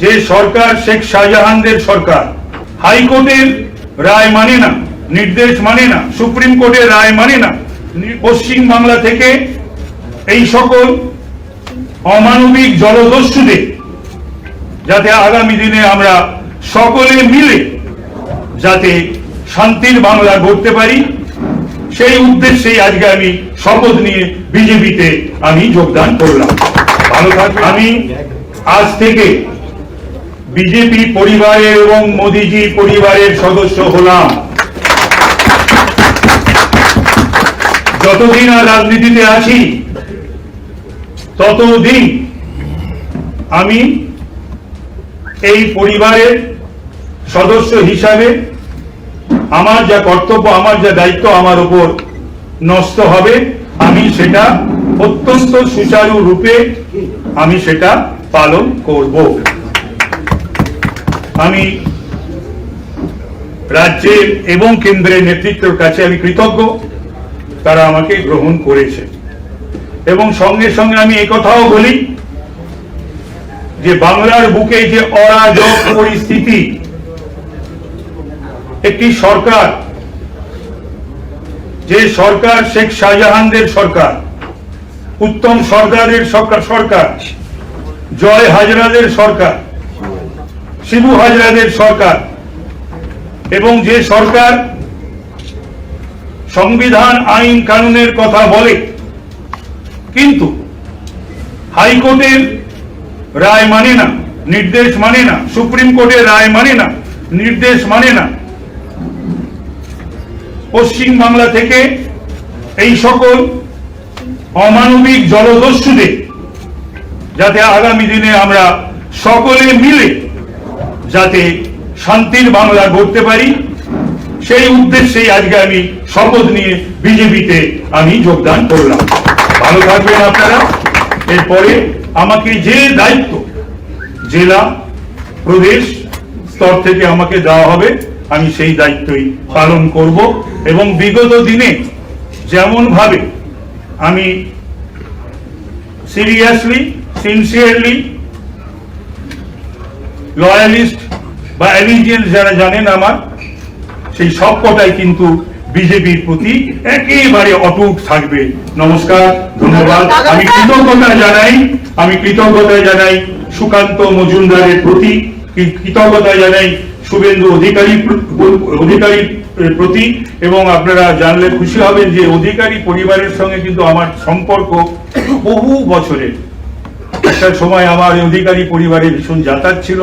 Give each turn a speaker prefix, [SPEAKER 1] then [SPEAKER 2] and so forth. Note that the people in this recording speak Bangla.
[SPEAKER 1] যে সরকার শেখ শাহজাহানদের সরকার হাইকোর্টের রায় মানে না নির্দেশ মানে না সুপ্রিম কোর্টের রায় মানে না পশ্চিম বাংলা থেকে এই সকল অমানবিক জলদস্যুদের যাতে আগামী দিনে আমরা সকলে মিলে যাতে শান্তির বাংলা গড়তে পারি সেই উদ্দেশ্যেই আজকে আমি শপথ নিয়ে বিজেপিতে আমি যোগদান করলাম। ভালো থাকবে আমি আজ থেকে বিজেপি পরিবারের এবং মোদিজি পরিবারের সদস্য হলাম। যতদিন আর রাজনীতিতে আছি, ততদিন আমি এই পরিবারের সদস্য হিসাবে আমার যা কর্তব্য, আমার যা দায়িত্ব, আমার উপর নষ্ট হবে। আমি সেটা অত্যন্ত সুচারু রূপে আমি সেটা পালন করব। আমি রাজ্যের এবং কেন্দ্রের নেতৃত্বের কাছে আমি কৃতজ্ঞ। তারা আমাকে গ্রহণ করেছে। এবং সঙ্গে সঙ্গে আমি কথাও বলি যে বাংলার বুকে যে অরাজক পরিস্থিতি, একটি সরকার, যে সরকার শেখ শাহজাহানদের সরকার, উত্তম সরকারের সরকার সরকার, জয় হাজরাদের সরকার শিবু হাজরাদের সরকার এবং যে সরকার সংবিধান, আইন, কানুনের কথা বলে, কিন্তু হাইকোর্টের রায় মানে না, নির্দেশ মানে না, সুপ্রিম কোর্টের রায় মানে না, নির্দেশ মানে না, পশ্চিম বাংলা থেকে এই সকল অমানবিক জলদস্যুদের, যাতে আগামী দিনে আমরা সকলে মিলে যাতে শান্তির বাংলা গড়তে পারি, সেই উদ্দেশ্যেই আজকে আমি শপথ নিয়ে বিজেপিতে আমি যোগদান করলাম। ভালো থাকবেন আপনারা। এরপরে আমাকে যে দায়িত্ব জেলা, প্রদেশ স্তর থেকে আমাকে দেওয়া হবে, আমি সেই দায়িত্বই পালন করব এবং বিগত দিনে যেমন ভাবে আমি সিরিয়াসলি সিনসিয়ারলি লয়ালিস্ট বা অ্যালিজিয়েন্স যারা জানেন আমার সেই সবকটাই কিন্তু বিজেপির প্রতি একেবারে অটুট থাকবে। নমস্কার ধন্যবাদ। আমি কৃতজ্ঞতা জানাই আমি কৃতজ্ঞতা জানাই সুকান্ত মজুমদারের প্রতি কৃতজ্ঞতা জানাই শুভেন্দু অধিকারী অধিকারীর প্রতি এবং আপনারা জানলে খুশি হবেন যে অধিকারী পরিবারের সঙ্গে কিন্তু আমার সম্পর্ক বহু বছরের। একটা সময় আমার অধিকারী পরিবারে ভীষণ যাতায়াত ছিল।